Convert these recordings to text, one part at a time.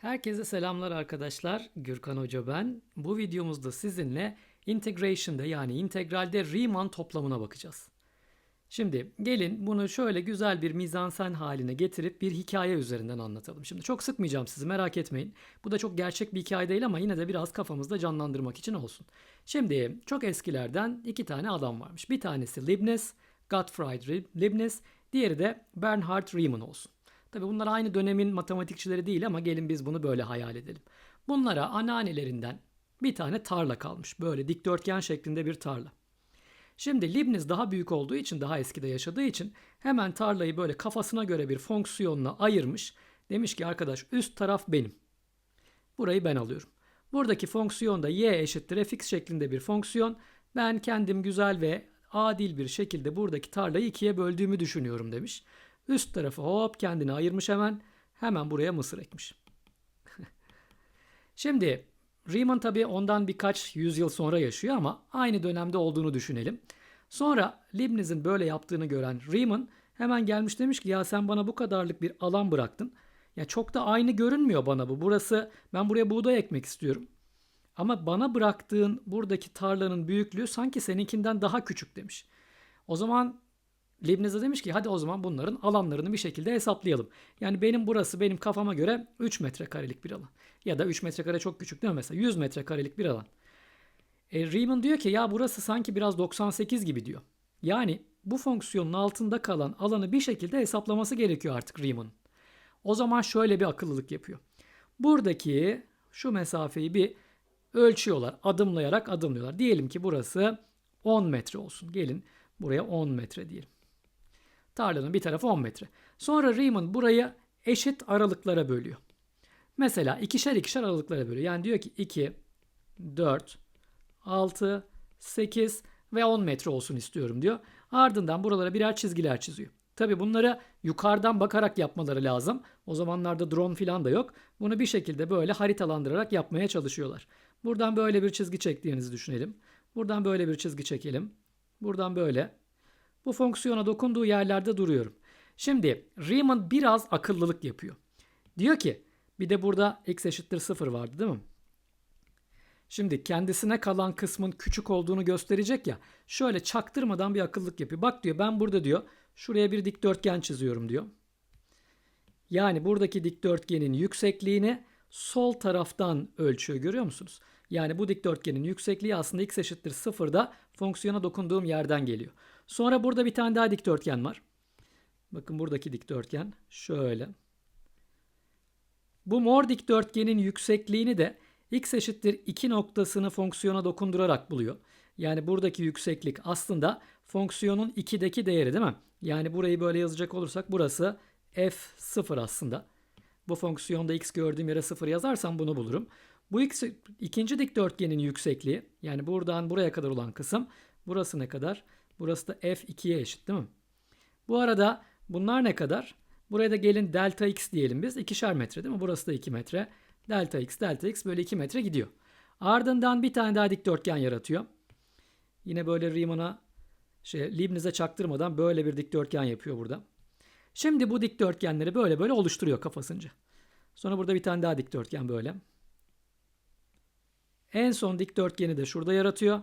Herkese selamlar arkadaşlar. Gürkan Hoca ben. Bu videomuzda sizinle integration'da yani integralde Riemann toplamına bakacağız. Şimdi gelin bunu şöyle güzel bir mizansen haline getirip bir hikaye üzerinden anlatalım. Şimdi çok sıkmayacağım sizi merak etmeyin. Bu da çok gerçek bir hikaye değil ama yine de biraz kafamızda canlandırmak için olsun. Şimdi çok eskilerden iki tane adam varmış. Bir tanesi Leibniz, Gottfried Leibniz, diğeri de Bernhard Riemann olsun. Tabi bunlar aynı dönemin matematikçileri değil ama gelin biz bunu böyle hayal edelim. Bunlara anneannelerinden bir tane tarla kalmış. Böyle dikdörtgen şeklinde bir tarla. Şimdi Leibniz daha büyük olduğu için, daha eskide yaşadığı için hemen tarlayı böyle kafasına göre bir fonksiyonla ayırmış. Demiş ki arkadaş üst taraf benim. Burayı ben alıyorum. Buradaki fonksiyon da y eşittir fx şeklinde bir fonksiyon. Ben kendim güzel ve adil bir şekilde buradaki tarlayı ikiye böldüğümü düşünüyorum demiş. Üst tarafı hop kendini ayırmış hemen. Hemen buraya mısır ekmiş. Şimdi Riemann tabii ondan birkaç yüzyıl sonra yaşıyor ama aynı dönemde olduğunu düşünelim. Sonra Leibniz'in böyle yaptığını gören Riemann hemen gelmiş demiş ki ya sen bana bu kadarlık bir alan bıraktın. Ya çok da aynı görünmüyor bana bu. Burası ben buraya buğday ekmek istiyorum. Ama bana bıraktığın buradaki tarlanın büyüklüğü sanki seninkinden daha küçük demiş. O zaman Leibniz de demiş ki hadi o zaman bunların alanlarını bir şekilde hesaplayalım. Yani benim burası benim kafama göre 3 metrekarelik bir alan. Ya da 3 metrekare çok küçük değil mi mesela 100 metrekarelik bir alan. E, Riemann diyor ki ya burası sanki biraz 98 gibi diyor. Yani bu fonksiyonun altında kalan alanı bir şekilde hesaplaması gerekiyor artık Riemann'ın. O zaman şöyle bir akıllılık yapıyor. Buradaki şu mesafeyi bir ölçüyorlar. Adımlayarak adımlıyorlar. Diyelim ki burası 10 metre olsun. Gelin buraya 10 metre diyelim. Tarlanın bir tarafı 10 metre. Sonra Riemann burayı eşit aralıklara bölüyor. Mesela ikişer ikişer aralıklara bölüyor. Yani diyor ki 2, 4, 6, 8 ve 10 metre olsun istiyorum diyor. Ardından buralara birer çizgiler çiziyor. Tabi bunları yukarıdan bakarak yapmaları lazım. O zamanlarda drone falan da yok. Bunu bir şekilde böyle haritalandırarak yapmaya çalışıyorlar. Buradan böyle bir çizgi çektiğinizi düşünelim. Buradan böyle bir çizgi çekelim. Buradan böyle. Bu fonksiyona dokunduğu yerlerde duruyorum. Şimdi Riemann biraz akıllılık yapıyor. Diyor ki bir de burada x eşittir 0 vardı değil mi? Şimdi kendisine kalan kısmın küçük olduğunu gösterecek ya. Şöyle çaktırmadan bir akıllık yapıyor. Bak diyor ben burada diyor şuraya bir dikdörtgen çiziyorum diyor. Yani buradaki dikdörtgenin yüksekliğini sol taraftan ölçüyor görüyor musunuz? Yani bu dikdörtgenin yüksekliği aslında x eşittir 0'da fonksiyona dokunduğum yerden geliyor. Sonra burada bir tane daha dikdörtgen var. Bakın buradaki dikdörtgen şöyle. Bu mor dikdörtgenin yüksekliğini de x eşittir 2 noktasını fonksiyona dokundurarak buluyor. Yani buradaki yükseklik aslında fonksiyonun 2'deki değeri değil mi? Yani burayı böyle yazacak olursak burası f0 aslında. Bu fonksiyonda x gördüğüm yere 0 yazarsam bunu bulurum. Bu x, ikinci dikdörtgenin yüksekliği yani buradan buraya kadar olan kısım burası ne kadar? Burası da f2'ye eşit değil mi? Bu arada bunlar ne kadar? Buraya da gelin delta x diyelim biz. ikişer metre değil mi? Burası da 2 metre. Delta x, delta x böyle 2 metre gidiyor. Ardından bir tane daha dikdörtgen yaratıyor. Yine böyle Riemann'a şey, Leibniz'e çaktırmadan böyle bir dikdörtgen yapıyor burada. Şimdi bu dikdörtgenleri böyle böyle oluşturuyor kafasınca. Sonra burada bir tane daha dikdörtgen böyle. En son dikdörtgeni de şurada yaratıyor.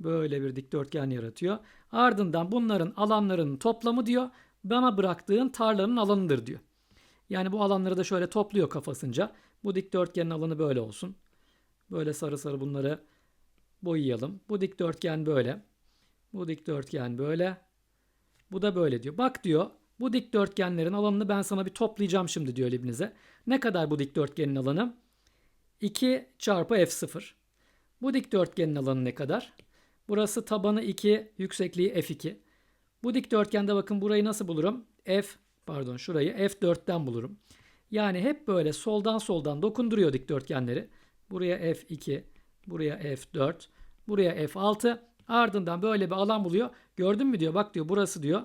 Böyle bir dikdörtgen yaratıyor. Ardından bunların alanlarının toplamı diyor bana bıraktığın tarlanın alanıdır diyor. Yani bu alanları da şöyle topluyor kafasınca. Bu dikdörtgenin alanı böyle olsun. Böyle sarı sarı bunları boyayalım. Bu dikdörtgen böyle. Bu dikdörtgen böyle. Bu da böyle diyor. Bak diyor bu dikdörtgenlerin alanını ben sana bir toplayacağım şimdi diyor Leibniz'e. Ne kadar bu dikdörtgenin alanı? 2 çarpı f0. Bu dikdörtgenin alanı ne kadar? Burası tabanı 2, yüksekliği f2. Bu dikdörtgende bakın burayı nasıl bulurum? F pardon şurayı F4'ten bulurum. Yani hep böyle soldan soldan dokunduruyor dikdörtgenleri. Buraya F2, buraya F4, buraya F6. Ardından böyle bir alan buluyor. Gördün mü diyor bak diyor burası diyor.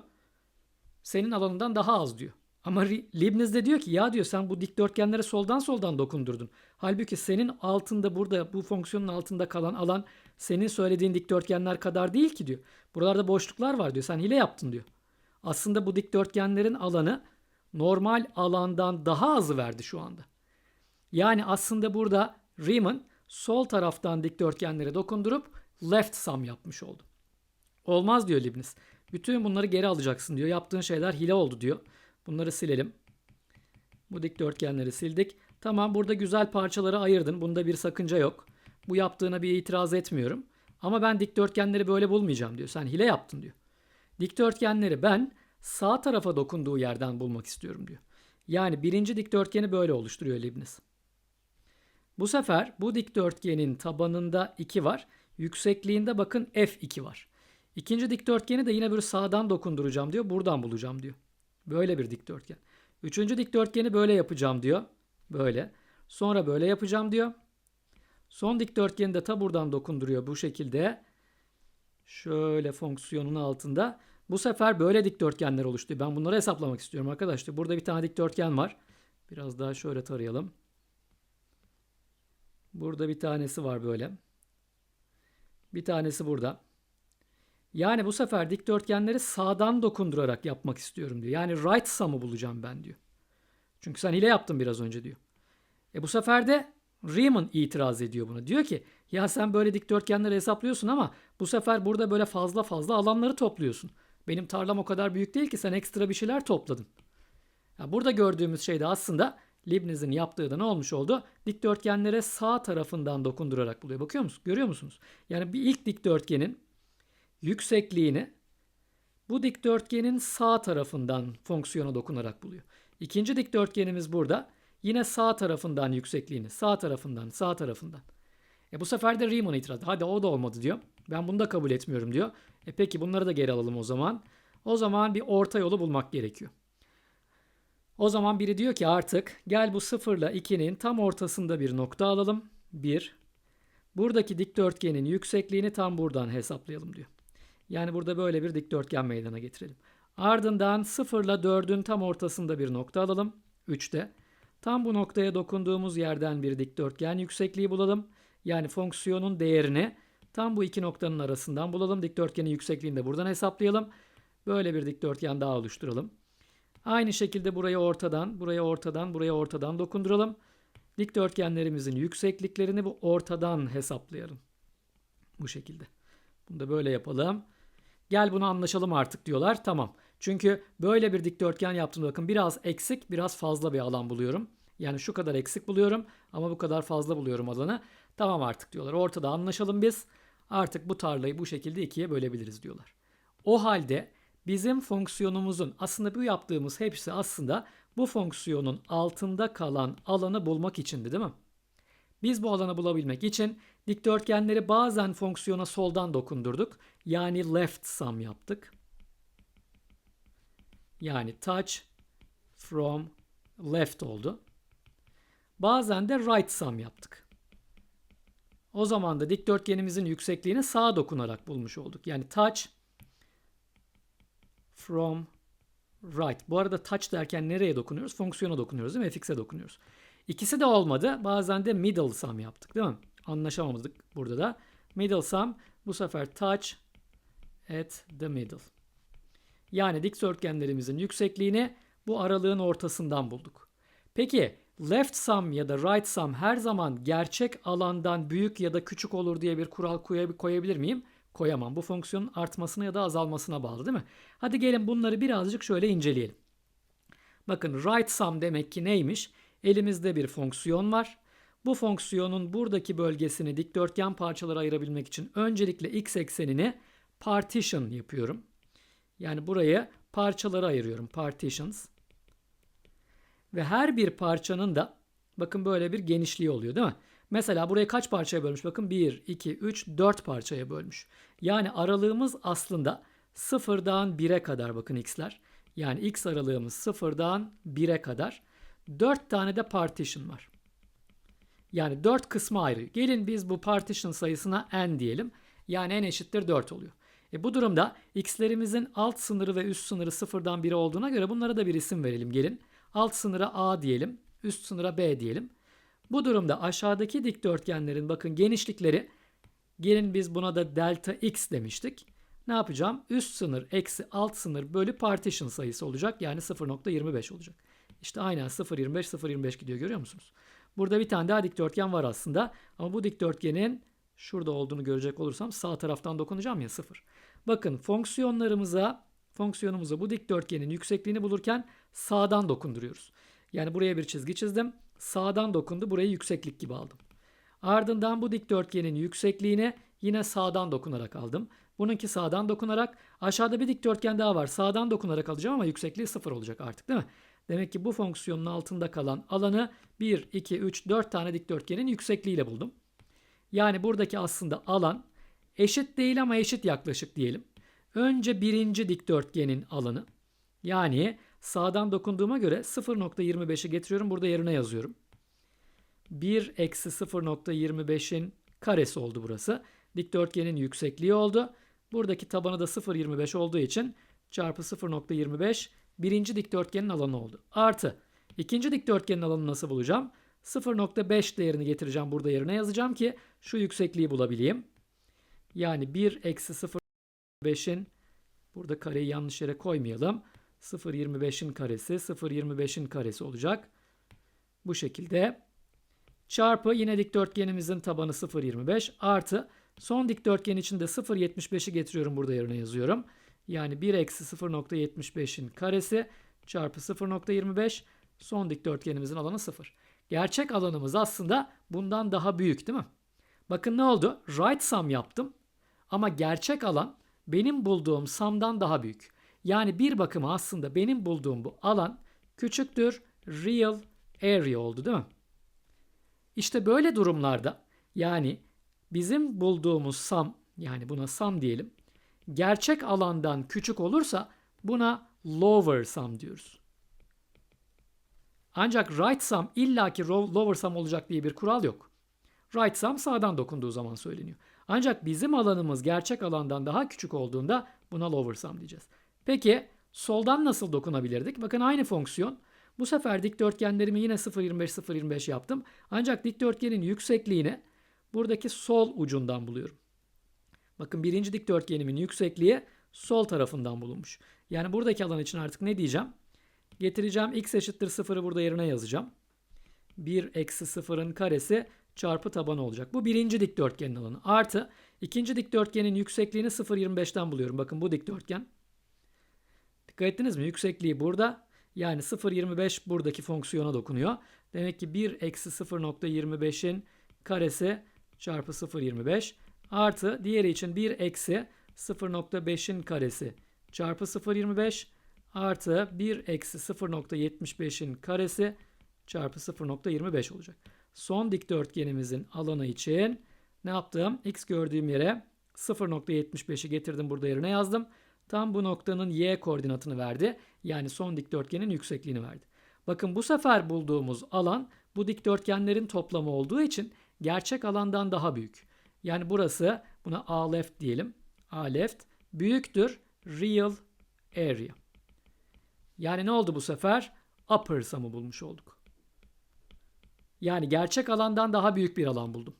Senin alanından daha az diyor. Ama Leibniz de diyor ki ya diyor sen bu dikdörtgenlere soldan soldan dokundurdun. Halbuki senin altında burada bu fonksiyonun altında kalan alan senin söylediğin dikdörtgenler kadar değil ki diyor. Buralarda boşluklar var diyor. Sen hile yaptın diyor. Aslında bu dikdörtgenlerin alanı normal alandan daha azı verdi şu anda. Yani aslında burada Riemann sol taraftan dikdörtgenlere dokundurup left sum yapmış oldu. Olmaz diyor Leibniz. Bütün bunları geri alacaksın diyor. Yaptığın şeyler hile oldu diyor. Bunları silelim. Bu dikdörtgenleri sildik. Tamam burada güzel parçaları ayırdın. Bunda bir sakınca yok. Bu yaptığına bir itiraz etmiyorum. Ama ben dikdörtgenleri böyle bulmayacağım diyor. Sen hile yaptın diyor. Dikdörtgenleri ben sağ tarafa dokunduğu yerden bulmak istiyorum diyor. Yani birinci dikdörtgeni böyle oluşturuyor Leibniz. Bu sefer bu dikdörtgenin tabanında 2 var. Yüksekliğinde bakın F2 var. İkinci dikdörtgeni de yine böyle sağdan dokunduracağım diyor. Buradan bulacağım diyor. Böyle bir dikdörtgen. Üçüncü dikdörtgeni böyle yapacağım diyor. Böyle. Sonra böyle yapacağım diyor. Son dikdörtgeni de ta buradan dokunduruyor bu şekilde. Şöyle fonksiyonun altında. Bu sefer böyle dikdörtgenler oluştu. Ben bunları hesaplamak istiyorum arkadaşlar. Burada bir tane dikdörtgen var. Biraz daha şöyle tarayalım. Burada bir tanesi var böyle. Bir tanesi burada. Yani bu sefer dikdörtgenleri sağdan dokundurarak yapmak istiyorum diyor. Yani right sum'u bulacağım ben diyor. Çünkü sen hile yaptın biraz önce diyor. E bu sefer de Riemann itiraz ediyor buna. Diyor ki ya sen böyle dikdörtgenleri hesaplıyorsun ama bu sefer burada böyle fazla fazla alanları topluyorsun. Benim tarlam o kadar büyük değil ki sen ekstra bir şeyler topladın. Ya burada gördüğümüz şey de aslında Leibniz'in yaptığı da ne olmuş oldu? Dikdörtgenlere sağ tarafından dokundurarak buluyor. Bakıyor musunuz? Görüyor musunuz? Yani bir ilk dikdörtgenin yüksekliğini bu dikdörtgenin sağ tarafından fonksiyona dokunarak buluyor. İkinci dikdörtgenimiz burada. Yine sağ tarafından yüksekliğini. Sağ tarafından, sağ tarafından. E bu sefer de Riemann itiraz. Hadi o da olmadı diyor. Ben bunu da kabul etmiyorum diyor. E peki bunları da geri alalım o zaman. O zaman bir orta yolu bulmak gerekiyor. O zaman biri diyor ki artık gel bu 0 ile 2'nin tam ortasında bir nokta alalım. 1. Buradaki dikdörtgenin yüksekliğini tam buradan hesaplayalım diyor. Yani burada böyle bir dikdörtgen meydana getirelim. Ardından 0 ile 4'ün tam ortasında bir nokta alalım. 3'te. Tam bu noktaya dokunduğumuz yerden bir dikdörtgen yüksekliği bulalım. Yani fonksiyonun değerini tam bu iki noktanın arasından bulalım. Dikdörtgenin yüksekliğini de buradan hesaplayalım. Böyle bir dikdörtgen daha oluşturalım. Aynı şekilde burayı ortadan, buraya ortadan, buraya ortadan dokunduralım. Dikdörtgenlerimizin yüksekliklerini bu ortadan hesaplayalım. Bu şekilde. Bunu da böyle yapalım. Gel bunu anlaşalım artık diyorlar. Tamam. Çünkü böyle bir dikdörtgen yaptım. Bakın biraz eksik, biraz fazla bir alan buluyorum. Yani şu kadar eksik buluyorum ama bu kadar fazla buluyorum alanı. Tamam artık diyorlar. Ortada anlaşalım biz. Artık bu tarlayı bu şekilde ikiye bölebiliriz diyorlar. O halde bizim fonksiyonumuzun aslında bu yaptığımız hepsi aslında bu fonksiyonun altında kalan alanı bulmak içindi değil mi? Biz bu alanı bulabilmek için dikdörtgenleri bazen fonksiyona soldan dokundurduk. Yani left sum yaptık. Yani touch from left oldu. Bazen de right sum yaptık. O zaman da dikdörtgenimizin yüksekliğini sağa dokunarak bulmuş olduk. Yani touch from right. Bu arada touch derken nereye dokunuyoruz? Fonksiyona dokunuyoruz değil mi? fx'e dokunuyoruz. İkisi de olmadı. Bazen de middle sum yaptık değil mi? Anlaşamadık burada da. Middle sum bu sefer touch at the middle. Yani dikdörtgenlerimizin yüksekliğini bu aralığın ortasından bulduk. Peki left sum ya da right sum her zaman gerçek alandan büyük ya da küçük olur diye bir kural koyabilir miyim? Koyamam. Bu fonksiyonun artmasına ya da azalmasına bağlı değil mi? Hadi gelin bunları birazcık şöyle inceleyelim. Bakın right sum demek ki neymiş? Elimizde bir fonksiyon var. Bu fonksiyonun buradaki bölgesini dikdörtgen parçalara ayırabilmek için öncelikle x eksenini partition yapıyorum. Yani burayı parçalara ayırıyorum. Partitions. Ve her bir parçanın da bakın böyle bir genişliği oluyor değil mi? Mesela burayı kaç parçaya bölmüş? Bakın 1, 2, 3, 4 parçaya bölmüş. Yani aralığımız aslında sıfırdan 1'e kadar bakın x'ler. Yani x aralığımız sıfırdan 1'e kadar. 4 tane de partition var. Yani 4 kısma ayrı. Gelin biz bu partition sayısına n diyelim. Yani n eşittir 4 oluyor. E bu durumda x'lerimizin alt sınırı ve üst sınırı sıfırdan 1'e olduğuna göre bunlara da bir isim verelim gelin. Alt sınıra a diyelim, üst sınıra b diyelim. Bu durumda aşağıdaki dikdörtgenlerin bakın genişlikleri gelin biz buna da delta x demiştik. Ne yapacağım? Üst sınır eksi alt sınır bölü partition sayısı olacak. Yani 0.25 olacak. İşte aynen 0.25 0.25 gidiyor görüyor musunuz? Burada bir tane daha dikdörtgen var aslında. Ama bu dikdörtgenin şurada olduğunu görecek olursam sağ taraftan dokunacağım ya 0. Bakın fonksiyonlarımıza fonksiyonumuza bu dikdörtgenin yüksekliğini bulurken sağdan dokunduruyoruz. Yani buraya bir çizgi çizdim. Sağdan dokundu. Burayı yükseklik gibi aldım. Ardından bu dikdörtgenin yüksekliğini yine sağdan dokunarak aldım. Bununki sağdan dokunarak aşağıda bir dikdörtgen daha var. Sağdan dokunarak alacağım ama yüksekliği sıfır olacak artık değil mi? Demek ki bu fonksiyonun altında kalan alanı 1, 2, 3, 4 tane dikdörtgenin yüksekliğiyle buldum. Yani buradaki aslında alan eşit değil ama eşit yaklaşık diyelim. Önce birinci dikdörtgenin alanı. Yani sağdan dokunduğuma göre 0.25'i getiriyorum. Burada yerine yazıyorum. 1 eksi 0.25'in karesi oldu burası. Dikdörtgenin yüksekliği oldu. Buradaki tabanı da 0.25 olduğu için çarpı 0.25 birinci dikdörtgenin alanı oldu. Artı ikinci dikdörtgenin alanını nasıl bulacağım? 0.5 değerini getireceğim burada yerine yazacağım ki şu yüksekliği bulabileyim. Yani 1 eksi 0.5'in burada kareyi yanlış yere koymayalım. 0.25'in karesi 0.25'in karesi olacak. Bu şekilde çarpı yine dikdörtgenimizin tabanı 0.25 artı son dikdörtgen için de 0.75'i getiriyorum burada yerine yazıyorum. Yani 1 eksi 0.75'in karesi çarpı 0.25 son dikdörtgenimizin alanı 0. Gerçek alanımız aslında bundan daha büyük değil mi? Bakın ne oldu? Right sum yaptım ama gerçek alan benim bulduğum sum'dan daha büyük. Yani bir bakıma aslında benim bulduğum bu alan küçüktür real area oldu değil mi? İşte böyle durumlarda yani bizim bulduğumuz sum yani buna sum diyelim gerçek alandan küçük olursa buna lower sum diyoruz. Ancak right sum illaki lower sum olacak diye bir kural yok. Right sum sağdan dokunduğu zaman söyleniyor. Ancak bizim alanımız gerçek alandan daha küçük olduğunda buna lower sum diyeceğiz. Peki soldan nasıl dokunabilirdik? Bakın aynı fonksiyon. Bu sefer dikdörtgenlerimi yine 0.25 0.25 yaptım. Ancak dikdörtgenin yüksekliğini buradaki sol ucundan buluyorum. Bakın birinci dikdörtgenimin yüksekliği sol tarafından bulunmuş. Yani buradaki alan için artık ne diyeceğim? Getireceğim x eşittir 0'ı burada yerine yazacağım. 1 eksi 0'ın karesi çarpı tabanı olacak. Bu birinci dikdörtgenin alanı. Artı ikinci dikdörtgenin yüksekliğini 0.25'ten buluyorum. Bakın bu dikdörtgen. Dikkat ettiniz mi? Yüksekliği burada. Yani 0.25 buradaki fonksiyona dokunuyor. Demek ki 1 eksi 0.25'in karesi çarpı 0.25 artı diğeri için 1 eksi 0.5'in karesi çarpı 0.25 artı 1 eksi 0.75'in karesi çarpı 0.25 olacak. Son dikdörtgenimizin alanı için ne yaptım? X gördüğüm yere 0.75'i getirdim burada yerine yazdım. Tam bu noktanın y koordinatını verdi. Yani son dikdörtgenin yüksekliğini verdi. Bakın bu sefer bulduğumuz alan bu dikdörtgenlerin toplamı olduğu için gerçek alandan daha büyük. Yani burası buna A left diyelim. A left büyüktür real area. Yani ne oldu bu sefer? Upper sum'ı bulmuş olduk. Yani gerçek alandan daha büyük bir alan buldum.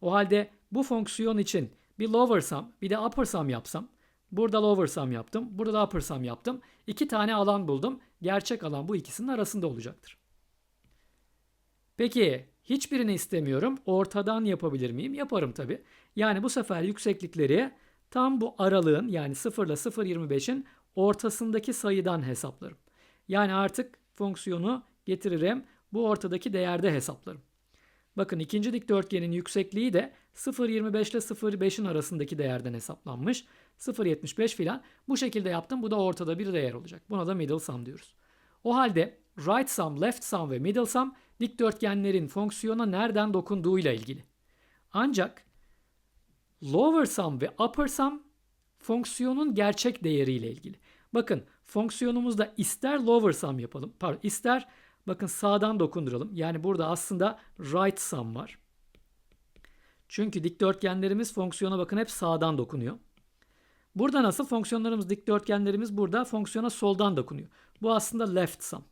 O halde bu fonksiyon için bir lower sum bir de upper sum yapsam Burada lower sum yaptım. Burada da upper sum yaptım. İki tane alan buldum. Gerçek alan bu ikisinin arasında olacaktır. Peki hiçbirini istemiyorum. Ortadan yapabilir miyim? Yaparım tabi. Yani bu sefer yükseklikleri tam bu aralığın yani 0 ile 0.25'in ortasındaki sayıdan hesaplarım. Yani artık fonksiyonu getiririm. Bu ortadaki değerde hesaplarım. Bakın ikinci dikdörtgenin yüksekliği de 0.25 ile 0.5'in arasındaki değerden hesaplanmış. 0.75 filan. Bu şekilde yaptım. Bu da ortada bir değer olacak. Buna da middle sum diyoruz. O halde right sum, left sum ve middle sum dikdörtgenlerin fonksiyona nereden dokunduğuyla ilgili. Ancak lower sum ve upper sum fonksiyonun gerçek değeriyle ilgili. Bakın fonksiyonumuzda ister lower sum yapalım, pardon ister bakın sağdan dokunduralım. Yani burada aslında right sum var. Çünkü dikdörtgenlerimiz fonksiyona bakın hep sağdan dokunuyor. Burada nasıl? Fonksiyonlarımız, dikdörtgenlerimiz burada fonksiyona soldan dokunuyor. Bu aslında left sum.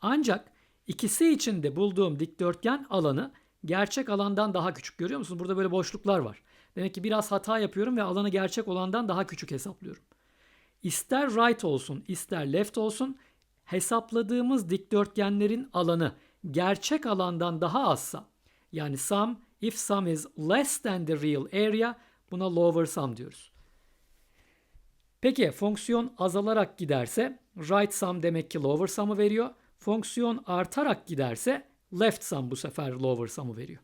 Ancak ikisi için de bulduğum dikdörtgen alanı gerçek alandan daha küçük. Görüyor musunuz? Burada böyle boşluklar var. Demek ki biraz hata yapıyorum ve alanı gerçek olandan daha küçük hesaplıyorum. İster right olsun, ister left olsun hesapladığımız dikdörtgenlerin alanı gerçek alandan daha azsa yani sum if sum is less than the real area buna lower sum diyoruz. Peki fonksiyon azalarak giderse right sum demek ki lower sum'ı veriyor. Fonksiyon artarak giderse left sum bu sefer lower sum'ı veriyor.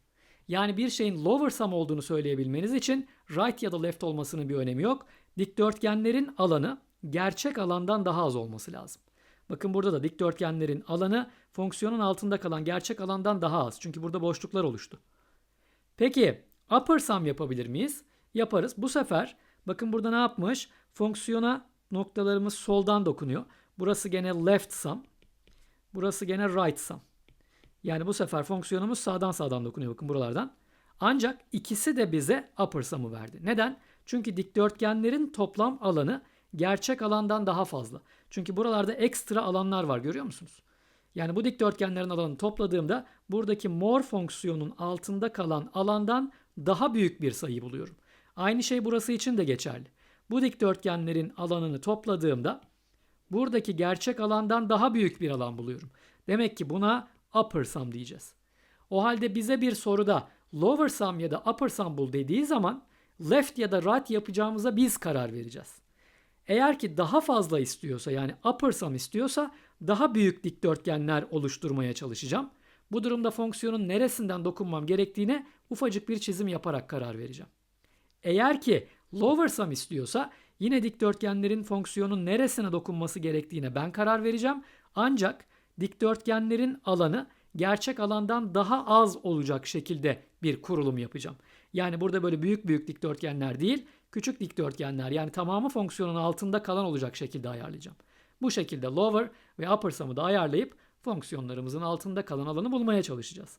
Yani bir şeyin lower sum olduğunu söyleyebilmeniz için right ya da left olmasının bir önemi yok. Dikdörtgenlerin alanı gerçek alandan daha az olması lazım. Bakın burada da dikdörtgenlerin alanı fonksiyonun altında kalan gerçek alandan daha az. Çünkü burada boşluklar oluştu. Peki upper sum yapabilir miyiz? Yaparız. Bu sefer bakın burada ne yapmış? Fonksiyona noktalarımız soldan dokunuyor. Burası gene left sum. Burası gene right sum. Yani bu sefer fonksiyonumuz sağdan sağdan dokunuyor bakın buralardan. Ancak ikisi de bize upper sum'ı verdi. Neden? Çünkü dikdörtgenlerin toplam alanı gerçek alandan daha fazla. Çünkü buralarda ekstra alanlar var görüyor musunuz? Yani bu dikdörtgenlerin alanını topladığımda buradaki mor fonksiyonun altında kalan alandan daha büyük bir sayı buluyorum. Aynı şey burası için de geçerli. Bu dikdörtgenlerin alanını topladığımda buradaki gerçek alandan daha büyük bir alan buluyorum. Demek ki buna upper sum diyeceğiz. O halde bize bir soruda lower sum ya da upper sum bul dediği zaman left ya da right yapacağımıza biz karar vereceğiz. Eğer ki daha fazla istiyorsa yani upper sum istiyorsa daha büyük dikdörtgenler oluşturmaya çalışacağım. Bu durumda fonksiyonun neresinden dokunmam gerektiğine ufacık bir çizim yaparak karar vereceğim. Eğer ki lower sum istiyorsa yine dikdörtgenlerin fonksiyonun neresine dokunması gerektiğine ben karar vereceğim. Ancak dikdörtgenlerin alanı gerçek alandan daha az olacak şekilde bir kurulum yapacağım. Yani burada böyle büyük büyük dikdörtgenler değil, küçük dikdörtgenler yani tamamı fonksiyonun altında kalan olacak şekilde ayarlayacağım. Bu şekilde lower ve upper sum'ı da ayarlayıp fonksiyonlarımızın altında kalan alanı bulmaya çalışacağız.